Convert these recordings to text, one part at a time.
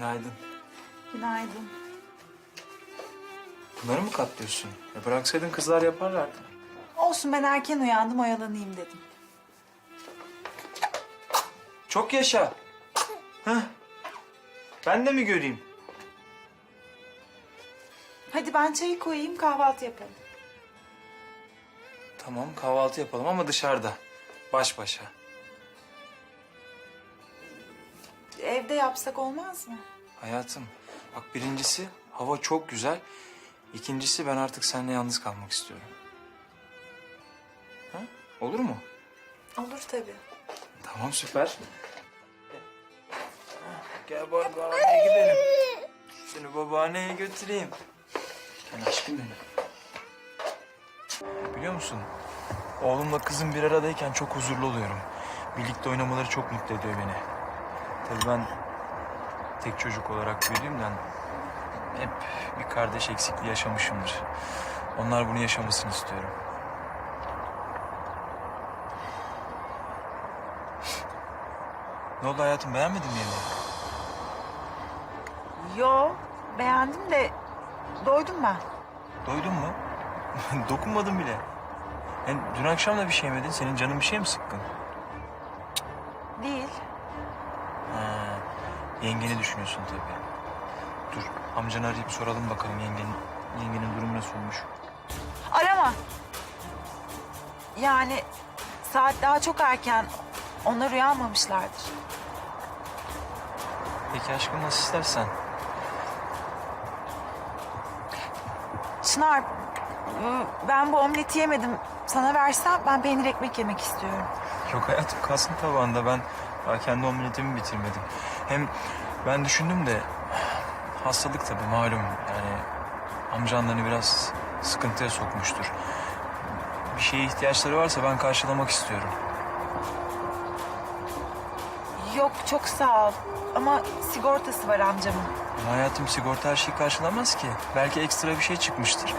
Günaydın. Günaydın. Bunları mı katlıyorsun? Ya bıraksaydın kızlar yaparlardı. Olsun ben erken uyandım oyalanayım dedim. Çok yaşa. Heh. Ben de mi göreyim? Hadi ben çayı koyayım kahvaltı yapalım. Tamam kahvaltı yapalım ama dışarıda. Baş başa. Evde yapsak olmaz mı? Hayatım bak birincisi hava çok güzel. İkincisi ben artık seninle yalnız kalmak istiyorum. Ha? Olur mu? Olur tabii. Tamam süper. Gel bari babaanneye gidelim. Seni babaanneye götüreyim. Gel aşkım benim. Biliyor musun? Oğlumla kızım bir aradayken çok huzurlu oluyorum. Birlikte oynamaları çok mutlu ediyor beni. Tabii ben tek çocuk olarak büyüdüğümden hep bir kardeş eksikliği yaşamışımdır. Onlar bunu yaşamasını istiyorum. Ne oldu hayatım beğenmedin mi yemeği? Yo beğendim de doydum ben. Doydun mu? Dokunmadım bile. Hem dün akşam da bir şey yemedin. Senin canın bir şey mi sıkkın? Yengeni düşünüyorsun tabii. Dur amcanı arayıp soralım bakalım yengenin, yengenin durumu nasıl olmuş. Arama. Yani saat daha çok erken. Onlar uyanmamışlardır. Peki aşkım nasıl istersen. Çınar ben bu omleti yemedim. Sana versem ben peynir ekmek yemek istiyorum. Yok hayatım kalsın tabağında. Ben daha kendi omeletimi bitirmedim. Hem ben düşündüm de hastalık tabii malum. Yani amcanlarını biraz sıkıntıya sokmuştur. Bir şeye ihtiyaçları varsa ben karşılamak istiyorum. Yok çok sağ ol. Ama sigortası var amcamın. Ama hayatım sigorta her şeyi karşılamaz ki. Belki ekstra bir şey çıkmıştır.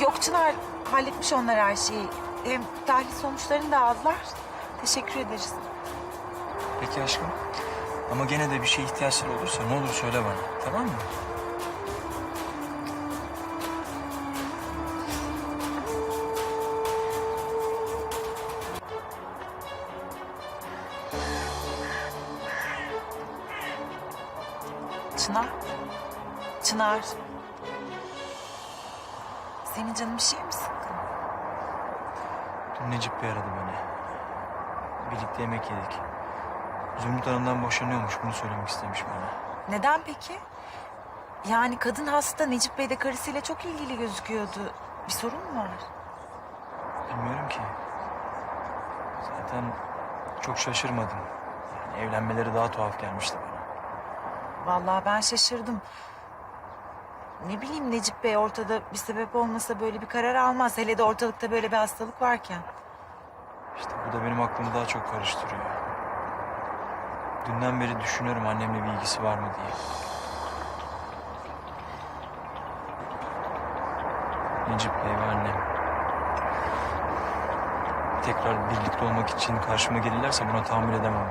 Yok Çınar halletmiş onlar her şeyi. Hem tahlil sonuçlarını da aldılar. Teşekkür ederiz. Peki aşkım. Ama gene de bir şeye ihtiyaçları olursa ne olur söyle bana. Tamam mı? Çınar. Çınar. Senin canın bir şey mi sıkkın? Dün Necip Bey aradı beni. Birlikte yemek yedik. Zümrüt Hanım'dan boşanıyormuş. Bunu söylemek istemiş bana. Neden peki? Yani kadın hasta Necip Bey de karısıyla çok ilgili gözüküyordu. Bir sorun mu var? Bilmiyorum ki. Zaten çok şaşırmadım. Yani evlenmeleri daha tuhaf gelmişti bana. Vallahi ben şaşırdım. Ne bileyim Necip Bey ortada bir sebep olmasa böyle bir karar almaz. Hele de ortalıkta böyle bir hastalık varken. İşte bu da benim aklımı daha çok karıştırıyor. Dünden beri düşünüyorum annemle bir ilgisi var mı diye. Necip Bey ve annem. Tekrar birlikte olmak için karşıma gelirlerse buna tahammül edemem.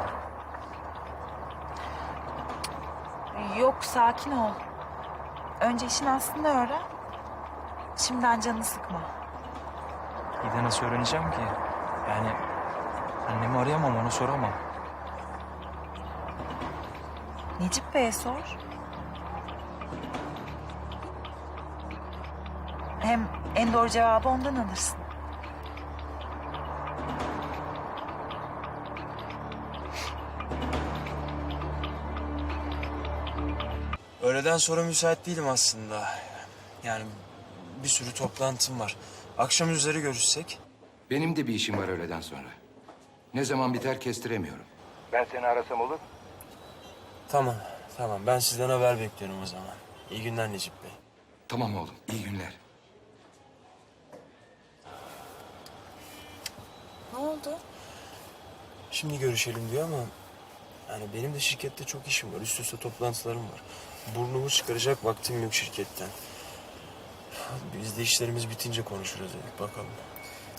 Yok sakin ol. Önce işin aslında öğren. Şimdiden canını sıkma. İyi de nasıl öğreneceğim ki? Yani annemi arayamam, onu soramam. Necip Bey'e sor. Hem en doğru cevabı ondan alırsın. Öğleden sonra müsait değilim aslında. Yani bir sürü toplantım var. Akşam üzeri görüşsek. Benim de bir işim var öğleden sonra. Ne zaman biter kestiremiyorum. Ben seni arasam olur mu? Tamam, tamam. Ben sizden haber bekliyorum o zaman. İyi günler Necip Bey. Tamam oğlum, iyi günler. Ne oldu? Şimdi görüşelim diyor ama... Yani benim de şirkette çok işim var. Üst üste toplantılarım var. Burnumu çıkaracak vaktim yok şirketten. Biz de işlerimiz bitince konuşuruz dedik. Bakalım.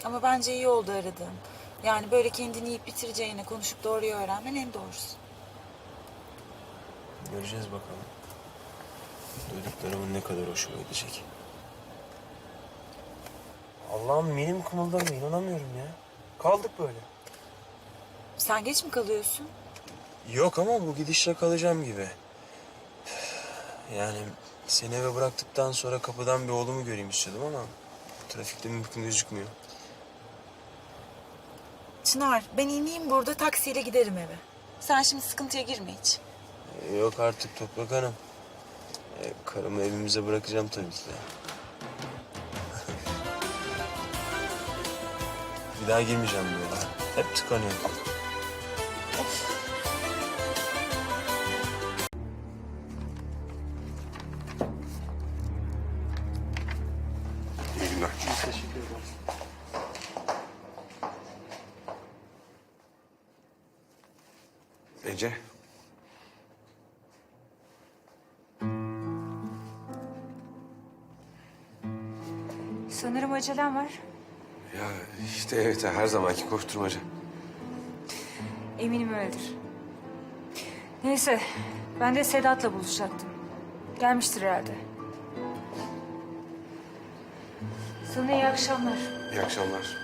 Ama bence iyi oldu aradığın. Yani böyle kendini yiyip bitireceğine konuşup doğruyu öğrenmen en doğrusu. Göreceğiz bakalım. Duyduklarımın ne kadar hoşuma gidecek. Allah'ım minim kımıldamıyor. inanamıyorum ya. Kaldık böyle. Sen geç mi kalıyorsun? Yok ama bu gidişle kalacağım gibi. Yani seni eve bıraktıktan sonra kapıdan bir oğlumu göreyim istedim ama trafikte mümkün gözükmüyor. Çınar ben ineyim burada taksiyle giderim eve. Sen şimdi sıkıntıya girme hiç. Yok artık Toprak Hanım. Ee, karımı evimize bırakacağım tabii ki bir daha girmeyeceğim bu yola. Hep tıkanıyorum. Sanırım acelem var. Ya işte evet her zamanki koşturmaca. Eminim öyledir. Neyse, ben de Sedat'la buluşacaktım. Gelmiştir herhalde. Sana iyi akşamlar. İyi akşamlar.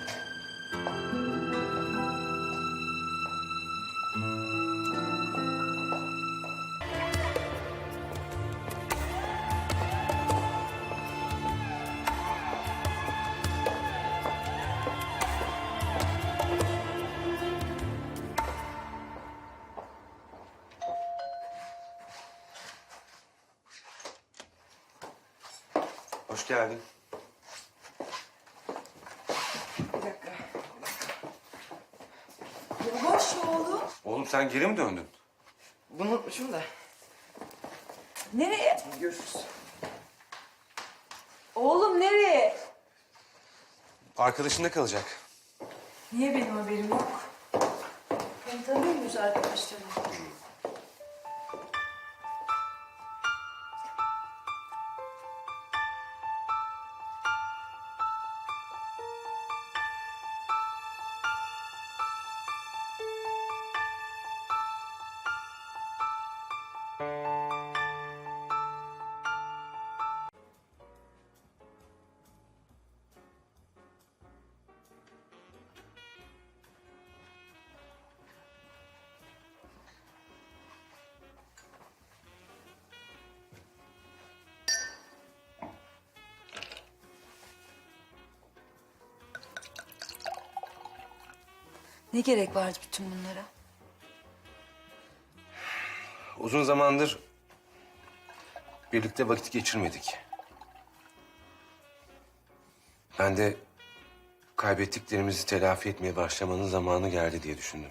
Hoş geldin. Boş oğlum. Oğlum sen geri mi döndün? Bunu unutmuşum da. Nereye? Görüşürüz. Oğlum nereye? Arkadaşında kalacak. Niye benim haberim yok? Ben tanıyor muyuz arkadaşlarımı? Ne gerek vardı bütün bunlara? Uzun zamandır birlikte vakit geçirmedik. Ben de kaybettiklerimizi telafi etmeye başlamanın zamanı geldi diye düşündüm.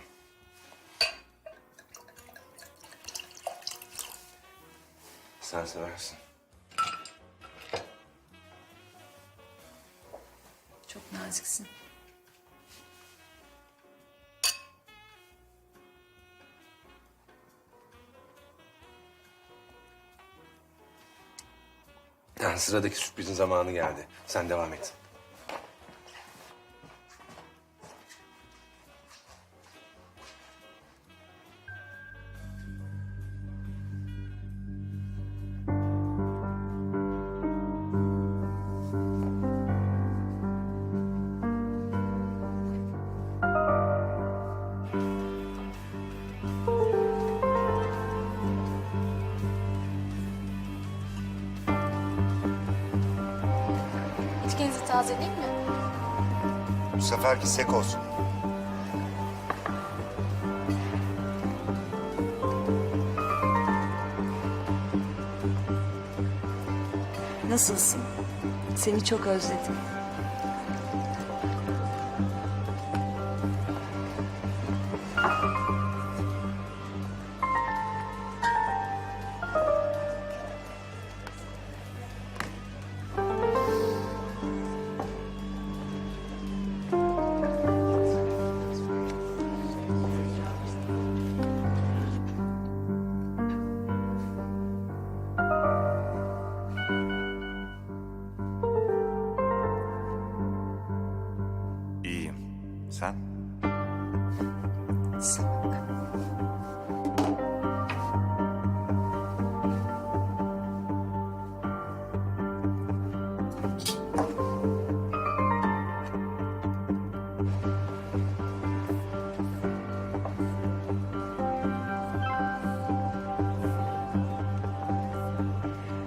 Sen seversin. Çok naziksin. Sıradaki sürprizin zamanı geldi. Sen devam et. Tazeleyeyim mi? Bu seferki sek olsun. Nasılsın? Seni çok özledim.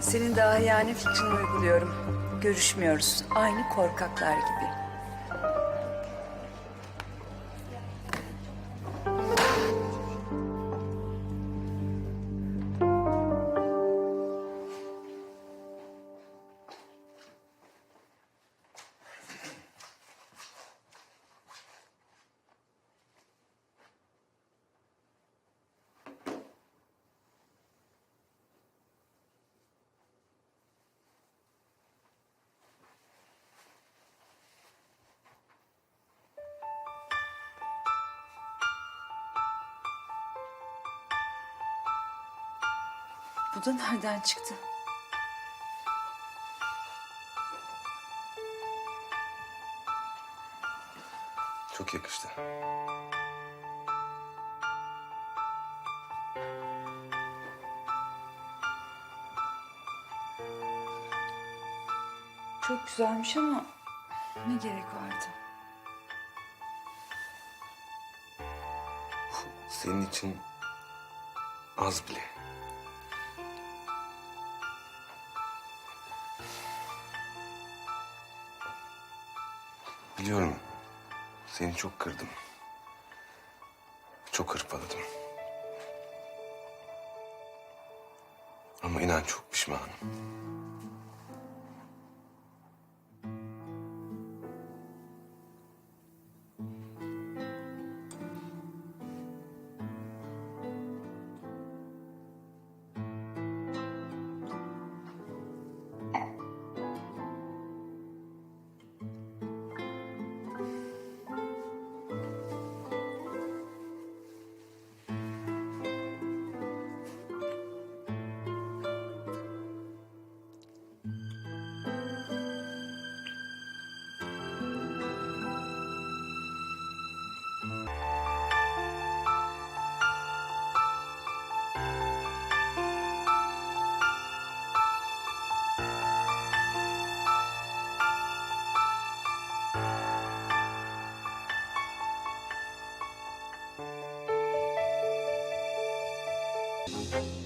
Senin daha yani fikrini uyguluyorum. Görüşmüyoruz. Aynı korkaklar gibi. Bu da nereden çıktı? Çok yakıştı. Çok güzelmiş ama ne gerek vardı? Senin için az bile. Biliyorum. Seni çok kırdım. Çok hırpaladım. Ama inan çok pişmanım. Bugün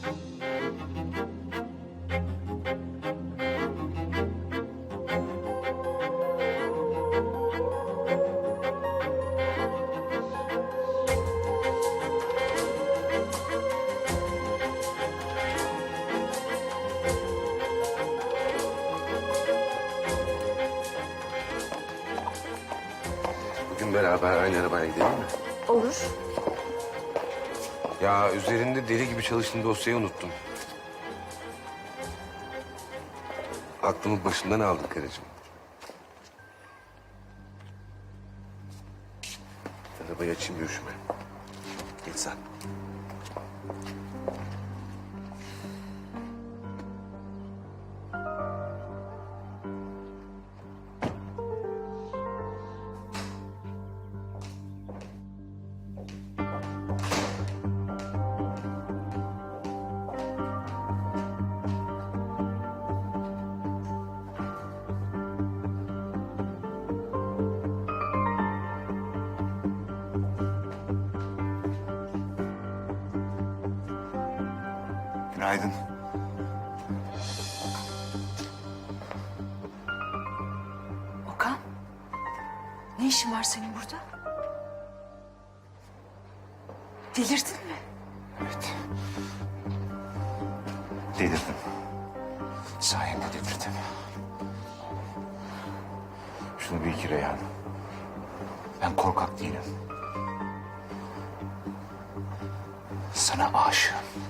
beraber aynı arabaya gidelim mi? Olur. Ya üzerinde deli gibi çalıştığım dosyayı unuttum. Aklımı başımdan aldın karıcığım. Arabayı açayım görüşme. Geç sen. Günaydın. Okan. Ne işin var senin burada? Delirdin mi? Evet. Delirdim. Sayende delirdim. Şunu bil ki Reyhan. Ben korkak değilim. Sana aşığım.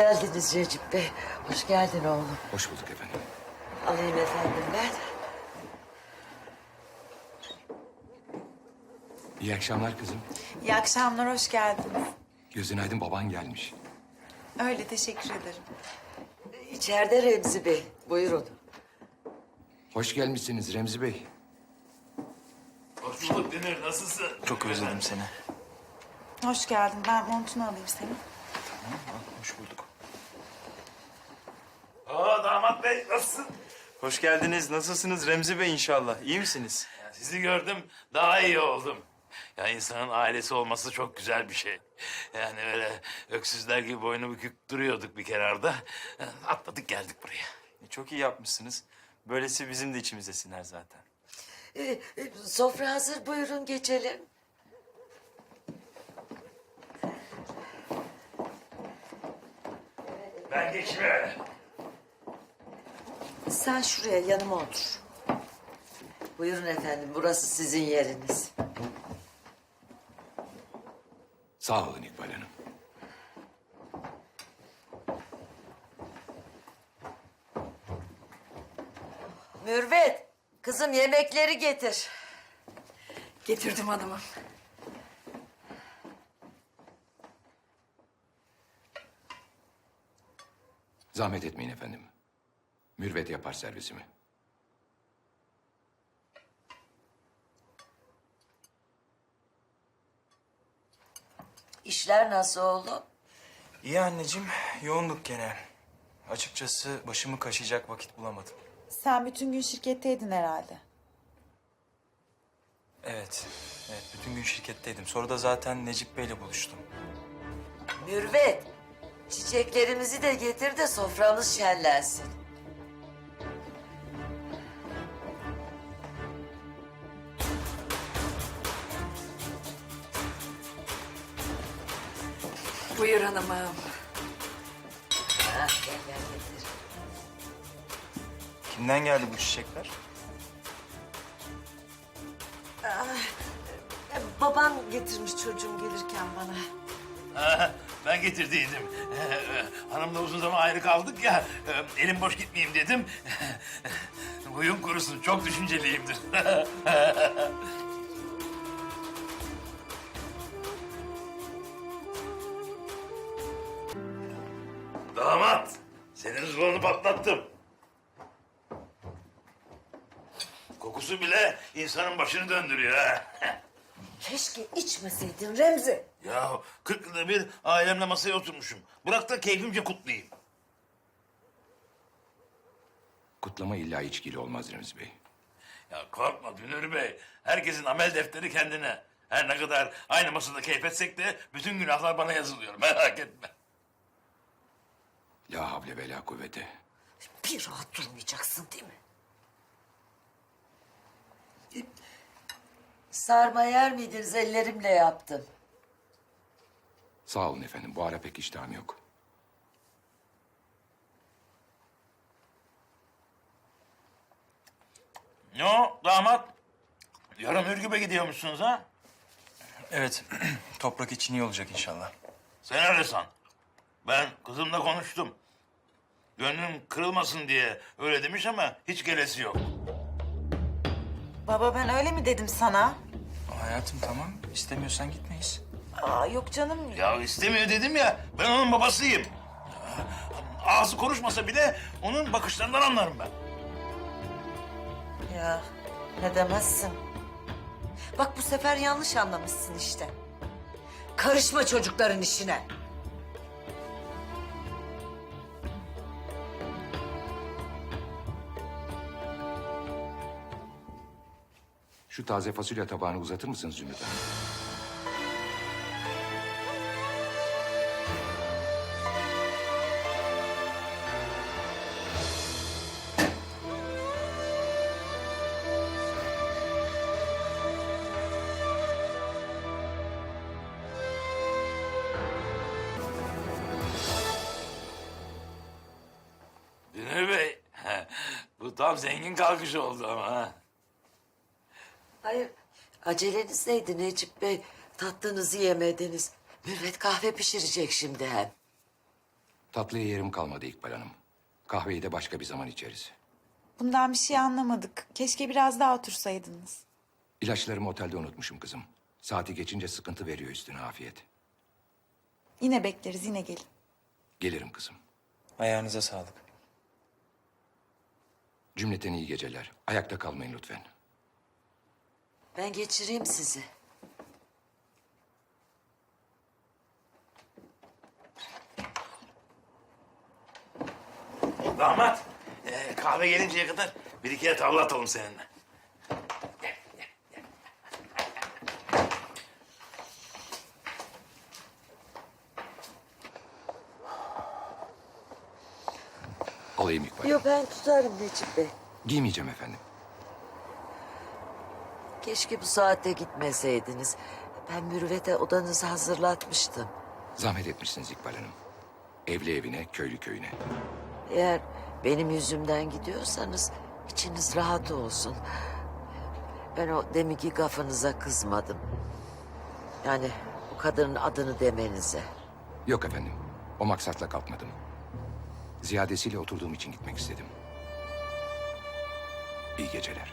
Geldiniz Recep Bey. Hoş geldin oğlum. Hoş bulduk efendim. Alayım efendim ben. İyi akşamlar kızım. İyi akşamlar, hoş geldiniz. Gözün aydın baban gelmiş. Öyle, teşekkür ederim. İçeride Remzi Bey. Buyurun. Hoş gelmişsiniz Remzi Bey. Çok özledim seni. Hoş geldin. Ben montunu alayım senin. Hoş bulduk. Aa damat bey nasılsın? Hoş geldiniz. Nasılsınız Remzi Bey inşallah? İyi misiniz? Sizi gördüm, daha iyi oldum. Ya insanın ailesi olması çok güzel bir şey. Yani öyle öksüzler gibi boynu bükük duruyorduk bir kenarda. Atladık geldik buraya. E, Çok iyi yapmışsınız. Böylesi bizim de içimize siner zaten. Ee, e, sofra hazır buyurun geçelim. Ben geçme. Sen şuraya yanıma otur. Buyurun efendim burası sizin yeriniz. Sağ olun İkbal Hanım. Mürvet kızım yemekleri getir. Getirdim hanımım. Zahmet etmeyin efendim. Mürvet yapar servisimi. İşler nasıl oğlum? İyi anneciğim. Yoğunduk gene. Açıkçası başımı kaşıyacak vakit bulamadım. Sen bütün gün şirketteydin herhalde. Evet. Evet bütün gün şirketteydim. Sonra da zaten Necip Bey'le buluştum. Mürvet çiçeklerimizi de getir de soframız şenlensin. Buyur hanımım. Ha, gel gel getir. Kimden geldi bu çiçekler? E, Baban getirmiş çocuğum gelirken bana. Ben getirdiydim. Hanımla uzun zaman ayrı kaldık ya. Elim boş gitmeyeyim dedim. Huyum kurusun, çok düşünceliyimdir. Damat, senin zıvanı patlattım. Kokusu bile insanın başını döndürüyor ha. Keşke içmeseydin Remzi. Ya 40 yılda bir ailemle masaya oturmuşum. Bırak da keyfimce kutlayayım. Kutlama illa içkili olmaz Remzi Bey. Ya korkma Dünür Bey. Herkesin amel defteri kendine. Her ne kadar aynı masada keyif etsek de bütün günahlar bana yazılıyor. Merak etme. La havle ve la kuvvete. Bir rahat durmayacaksın değil mi? Sarma yer miydiniz? Ellerimle yaptım. Sağ olun efendim. Bu ara pek iştahım yok. Ne o damat? Yarın Ürgüp'e gidiyormuşsunuz ha? Evet. Toprak için iyi olacak inşallah. Sen öyle san. Ben kızımla konuştum. Gönlüm kırılmasın diye öyle demiş ama hiç gelesi yok. Baba ben öyle mi dedim sana? Hayatım tamam. İstemiyorsan gitmeyiz. Aa yok canım. Ya istemiyor dedim ya. Ben onun babasıyım. Ağzı konuşmasa bile onun bakışlarından anlarım ben. Ya ne demezsin. Bak bu sefer yanlış anlamışsın işte. Karışma çocukların işine. Şu taze fasulye tabağını uzatır mısınız Zümrüt Hanım? Bey, bu tam zengin kalkışı oldu ama. Hayır aceleniz neydi Necip Bey? Tatlınızı yemediniz. Mürvet kahve pişirecek şimdi hem. Tatlıya yerim kalmadı İkbal Hanım. Kahveyi de başka bir zaman içeriz. Bundan bir şey anlamadık. Keşke biraz daha otursaydınız. İlaçlarımı otelde unutmuşum kızım. Saati geçince sıkıntı veriyor üstüne afiyet. Yine bekleriz yine gelin. Gelirim kızım. Ayağınıza sağlık. Cümleten iyi geceler. Ayakta kalmayın lütfen. Ben geçireyim sizi. Damat, Ee, kahve gelinceye kadar bir iki de tavla atalım seninle. Alayım İkbal. Yok ben tutarım Necip Bey. Giymeyeceğim efendim. Keşke bu saatte gitmeseydiniz. Ben mürüvvete odanızı hazırlatmıştım. Zahmet etmişsiniz İkbal Hanım. Evli evine, köylü köyüne. Eğer benim yüzümden gidiyorsanız içiniz rahat olsun. Ben o deminki kafanıza kızmadım. Yani o kadının adını demenize. Yok efendim. O maksatla kalkmadım. Ziyadesiyle oturduğum için gitmek istedim. İyi geceler.